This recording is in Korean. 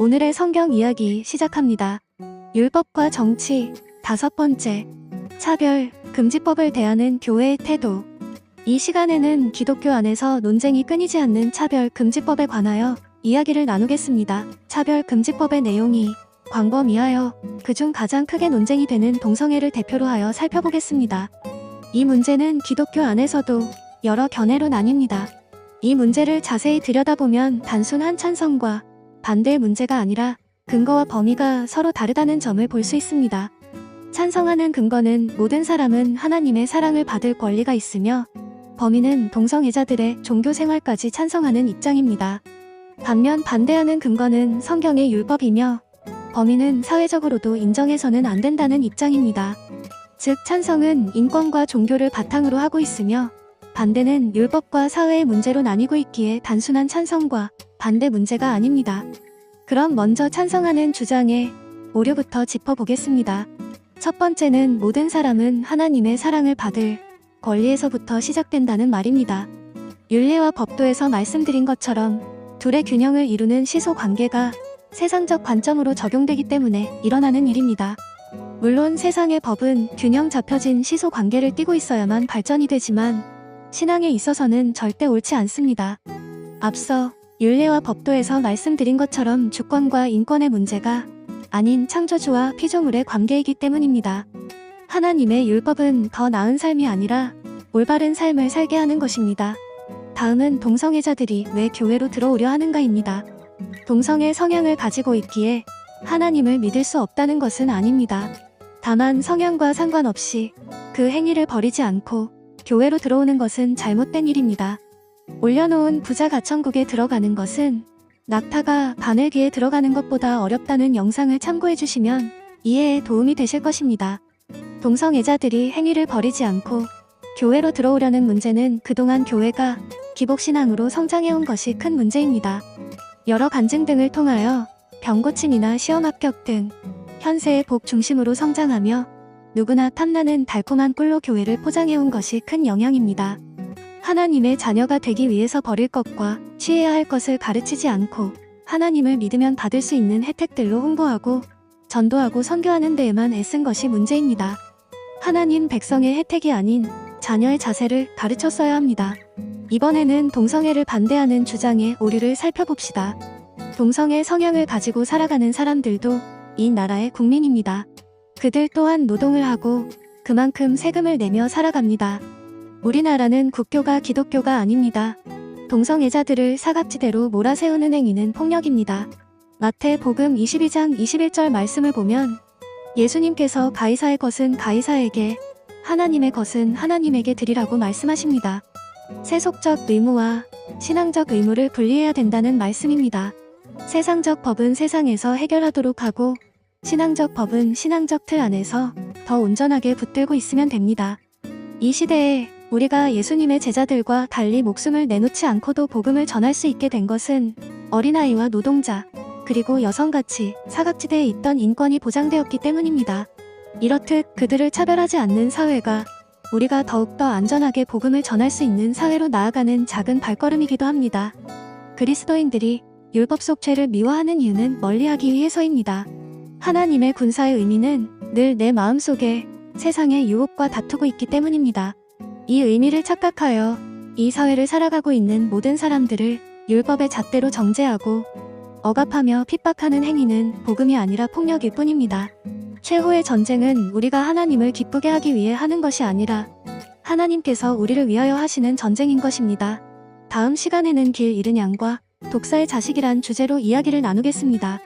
오늘의 성경 이야기 시작합니다. 율법과 정치 다섯 번째 차별 금지법을 대하는 교회의 태도 이 시간에는 기독교 안에서 논쟁이 끊이지 않는 차별 금지법에 관하여 이야기를 나누겠습니다. 차별 금지법의 내용이 광범위하여 그중 가장 크게 논쟁이 되는 동성애를 대표로 하여 살펴보겠습니다. 이 문제는 기독교 안에서도 여러 견해로 나뉩니다. 이 문제를 자세히 들여다보면 단순한 찬성과 반대의 문제가 아니라 근거와 범위가 서로 다르다는 점을 볼 수 있습니다. 찬성하는 근거는 모든 사람은 하나님의 사랑을 받을 권리가 있으며 범위는 동성애자들의 종교 생활까지 찬성하는 입장입니다. 반면 반대하는 근거는 성경의 율법이며 범위는 사회적으로도 인정해서는 안 된다는 입장입니다. 즉 찬성은 인권과 종교를 바탕으로 하고 있으며 반대는 율법과 사회의 문제로 나뉘고 있기에 단순한 찬성과 반대 문제가 아닙니다. 그럼 먼저 찬성하는 주장의 오류부터 짚어보겠습니다. 첫 번째는 모든 사람은 하나님의 사랑을 받을 권리에서부터 시작된다는 말입니다. 윤례와 법도에서 말씀드린 것처럼 둘의 균형을 이루는 시소 관계가 세상적 관점으로 적용되기 때문에 일어나는 일입니다. 물론 세상의 법은 균형 잡혀진 시소 관계를 띠고 있어야만 발전이 되지만 신앙에 있어서는 절대 옳지 않습니다. 앞서 윤례와 법도에서 말씀드린 것처럼 주권과 인권의 문제가 아닌 창조주와 피조물의 관계이기 때문입니다. 하나님의 율법은 더 나은 삶이 아니라 올바른 삶을 살게 하는 것입니다. 다음은 동성애자들이 왜 교회로 들어오려 하는가입니다. 동성애 성향을 가지고 있기에 하나님을 믿을 수 없다는 것은 아닙니다. 다만 성향과 상관없이 그 행위를 버리지 않고 교회로 들어오는 것은 잘못된 일입니다. 올려놓은 부자 가천국에 들어가는 것은 낙타가 바늘귀에 들어가는 것보다 어렵다는 영상을 참고해 주시면 이해에 도움이 되실 것입니다. 동성애자들이 행위를 버리지 않고 교회로 들어오려는 문제는 그동안 교회가 기복신앙으로 성장해온 것이 큰 문제입니다. 여러 간증 등을 통하여 병고침이나 시험 합격 등 현세의 복 중심으로 성장하며 누구나 탐나는 달콤한 꿀로 교회를 포장해온 것이 큰 영향입니다. 하나님의 자녀가 되기 위해서 버릴 것과 취해야 할 것을 가르치지 않고 하나님을 믿으면 받을 수 있는 혜택들로 홍보하고 전도하고 선교하는 데에만 애쓴 것이 문제입니다. 하나님 백성의 혜택이 아닌 자녀의 자세를 가르쳤어야 합니다. 이번에는 동성애를 반대하는 주장의 오류를 살펴봅시다. 동성애 성향을 가지고 살아가는 사람들도 이 나라의 국민입니다. 그들 또한 노동을 하고 그만큼 세금을 내며 살아갑니다. 우리나라는 국교가 기독교가 아닙니다. 동성애자들을 사각지대로 몰아세우는 행위는 폭력입니다. 마태 복음 22장 21절 말씀을 보면 예수님께서 가이사의 것은 가이사에게 하나님의 것은 하나님에게 드리라고 말씀하십니다. 세속적 의무와 신앙적 의무를 분리해야 된다는 말씀입니다. 세상적 법은 세상에서 해결하도록 하고 신앙적 법은 신앙적 틀 안에서 더 온전하게 붙들고 있으면 됩니다. 이 시대에 우리가 예수님의 제자들과 달리 목숨을 내놓지 않고도 복음을 전할 수 있게 된 것은 어린아이와 노동자, 그리고 여성같이 사각지대에 있던 인권이 보장되었기 때문입니다. 이렇듯 그들을 차별하지 않는 사회가 우리가 더욱더 안전하게 복음을 전할 수 있는 사회로 나아가는 작은 발걸음이기도 합니다. 그리스도인들이 율법 속 죄를 미워하는 이유는 멀리하기 위해서입니다. 하나님의 군사의 의미는 늘 내 마음속에 세상의 유혹과 다투고 있기 때문입니다. 이 의미를 착각하여 이 사회를 살아가고 있는 모든 사람들을 율법의 잣대로 정죄하고 억압하며 핍박하는 행위는 복음이 아니라 폭력일 뿐입니다. 최후의 전쟁은 우리가 하나님을 기쁘게 하기 위해 하는 것이 아니라 하나님께서 우리를 위하여 하시는 전쟁인 것입니다. 다음 시간에는 길 잃은 양과 독사의 자식이란 주제로 이야기를 나누겠습니다.